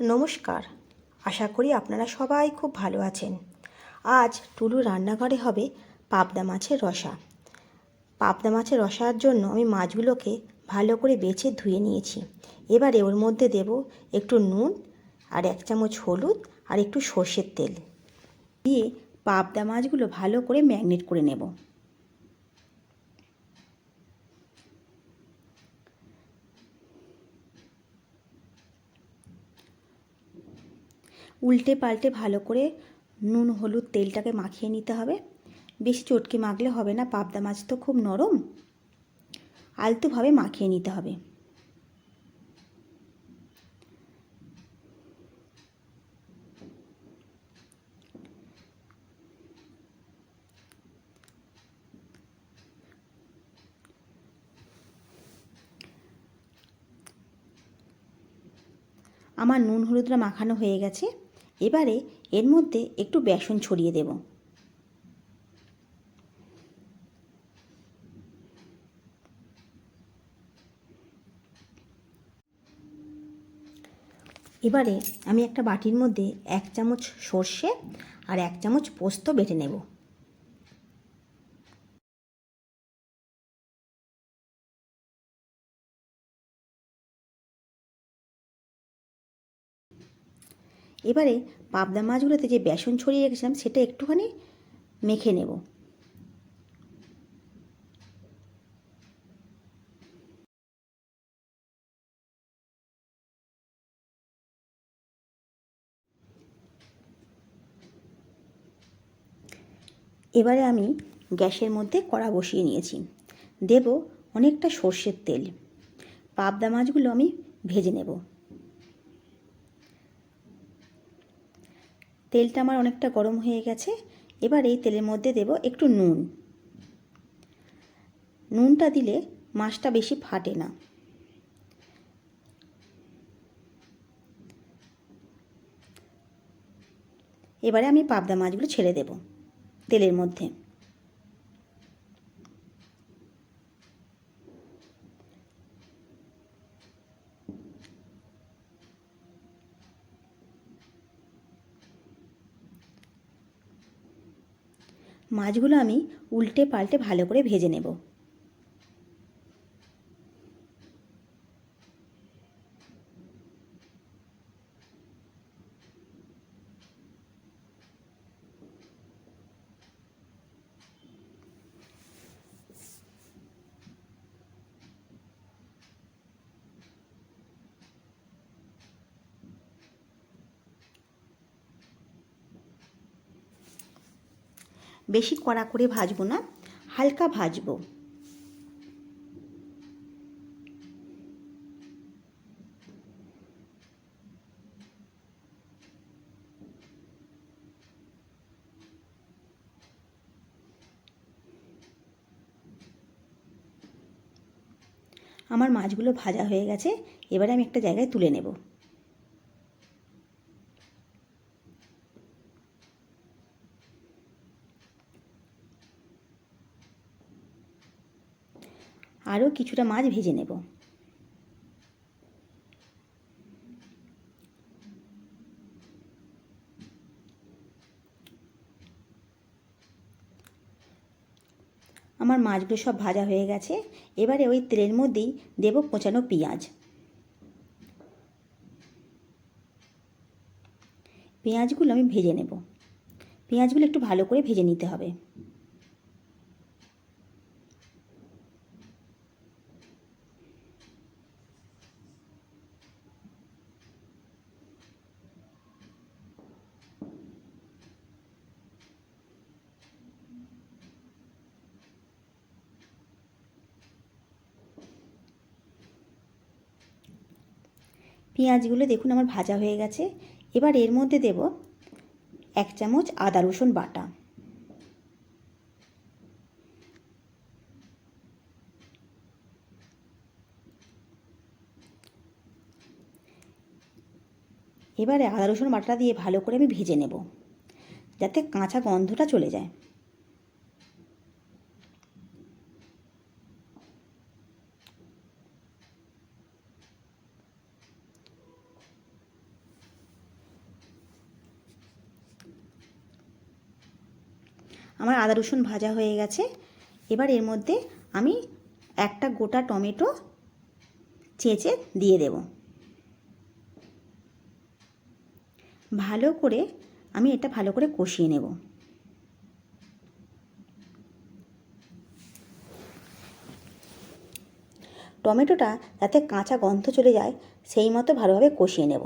নমস্কার। আশা করি আপনারা সবাই খুব ভালো আছেন। আজ টুলু রান্নাঘরে হবে পাবদা মাছের রসা। পাবদা মাছের রসার জন্য আমি মাছগুলোকে ভালো করে বেছে ধুয়ে নিয়েছি। এবারে ওর মধ্যে দেব একটু নুন আর এক চামচ হলুদ আর একটু সর্ষের তেল। দিয়ে পাবদা মাছগুলো ভালো করে ম্যাগনেট করে নেব। উল্টে পাল্টে ভালো করে নুন, হলুদ, তেলটাকে মাখিয়ে নিতে হবে। বেশি চটকে মাখলে হবে না, পাবদা মাছ তো খুব নরম। আলতোভাবে মাখিয়ে নিতে হবে। আমার নুন, হলুদটা মাখানো হয়ে গেছে। এবারে এর মধ্যে একটু বেসন ছড়িয়ে দেব। এবারে আমি একটা বাটির মধ্যে এক চামচ সর্ষে আর এক চামচ পোস্ত বেটে নেব। এবারে পাবদা মাছগুলোতে যে বেসন ছড়িয়ে রেখেছিলাম, সেটা একটুখানি মেখে নেব। এবারে আমি গ্যাসের মধ্যে কড়া বসিয়ে নিয়েছি। দেব অনেকটা সর্ষের তেল। পাবদা মাছগুলো আমি ভেজে নেব। তেলটা আমার অনেকটা গরম হয়ে গেছে। এবার এই তেলের মধ্যে দেব একটু নুন। নুনটা দিলে মাছটা বেশি ফাটে না। এবারে আমি পাবদা মাছগুলো ছেড়ে দেব তেলের মধ্যে। মাছগুলো আমি উল্টে পাল্টে ভালো করে ভেজে নেব। বেশি কড়া করে ভাজবো না, হালকা ভাজবো। আমার মাছগুলো ভাজা হয়ে গেছে, এবারে আমি একটা জায়গায় তুলে নেব। আরও কিছুটা মাছ ভেজে নেব। আমার মাছগুলো সব ভাজা হয়ে গেছে। এবারে ওই তেলের মধ্যেই দেব কোচানো পেঁয়াজ। পেঁয়াজগুলো আমি ভেজে নেব। পেঁয়াজগুলো একটু ভালো করে ভেজে নিতে হবে। পেঁয়াজগুলো দেখুন আমার ভাজা হয়ে গেছে। এবার এর মধ্যে দেব এক চামচ আদা রসুন বাটা। এবারে আদা রসুন বাটা দিয়ে ভালো করে আমি ভেজে নেব, যাতে কাঁচা গন্ধটা চলে যায়। আমার আদা রসুন ভাজা হয়ে গেছে। এবার এর মধ্যে আমি একটা গোটা টমেটো চেঁচে দিয়ে দেব। ভালো করে আমি এটা ভালো করে কষিয়ে নেব। টমেটোটা যাতে কাঁচা গন্ধ চলে যায়, সেই মতো ভালোভাবে কষিয়ে নেব।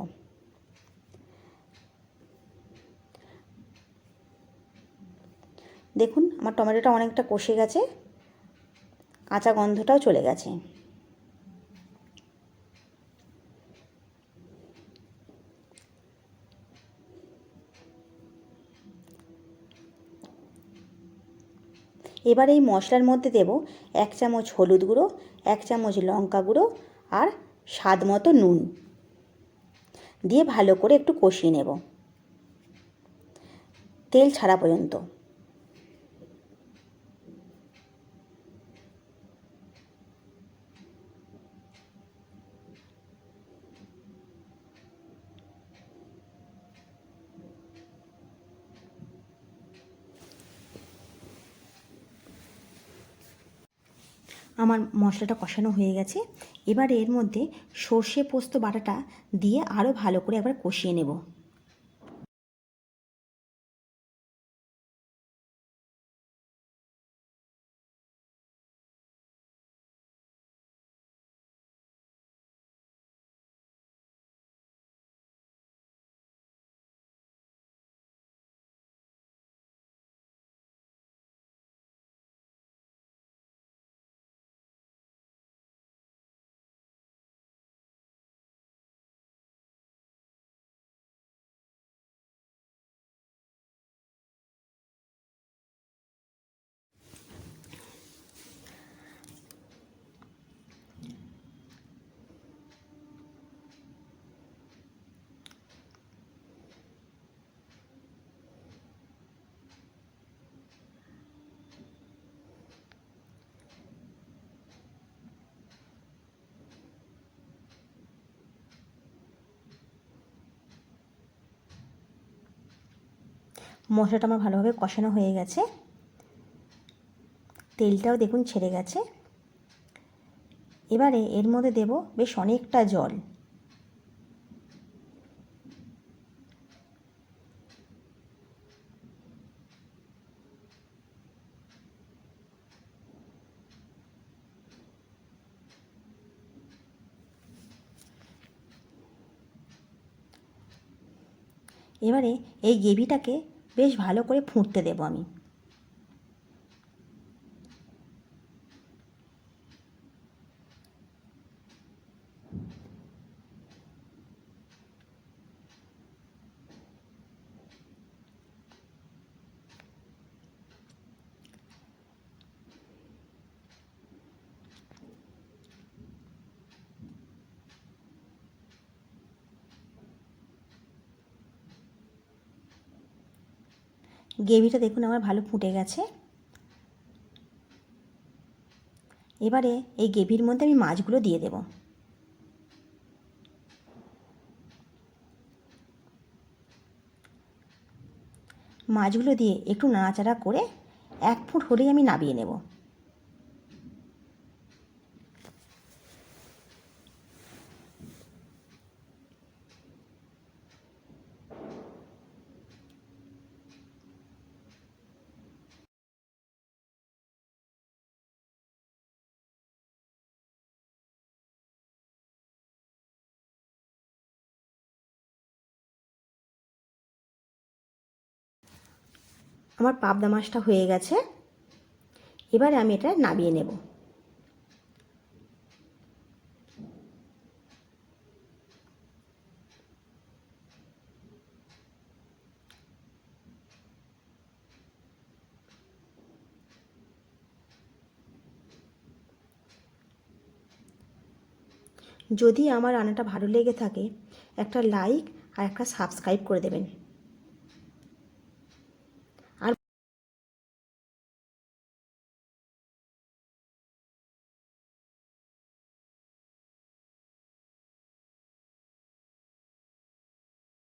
দেখুন, আমার টমেটোটা অনেকটা কষে গেছে, কাঁচা গন্ধটাও চলে গেছে। এবার এই মশলার মধ্যে দেব এক চামচ হলুদ গুঁড়ো, এক চামচ লঙ্কা গুঁড়ো আর স্বাদ মতো নুন। দিয়ে ভালো করে একটু কষিয়ে নেব। তেল ছাড়া পর্যন্ত। আমার মশলাটা কষানো হয়ে গেছে। এবার এর মধ্যে সর্ষে পোস্ত বাটাটা দিয়ে আরও ভালো করে একবার কষিয়ে নেব। মশলাটা আমার ভালোভাবে কষানো হয়ে গেছে। তেলটাও দেখুন ছেড়ে গেছে। এবারে এর মধ্যে দেব বেশ অনেকটা জল। এবারে এই গ্রেভিটাকে বেশ ভালো করে ফুটতে দেবো আমি। গ্রেভিটা দেখুন আমার ভালো ফুটে গেছে। এবারে এই গ্রেভির মধ্যে আমি মাছগুলো দিয়ে দেব। মাছগুলো দিয়ে একটু নাড়াচাড়া করে এক ফুট হলেই আমি নাবিয়ে নেব। আমার পাবদা মাছটা হয়ে গেছে। এবারে আমি এটা নাবিয়ে নেব। যদি আমার রান্নাটা ভালো লেগে থাকে, একটা লাইক আর একটা সাবস্ক্রাইব করে দেবেন।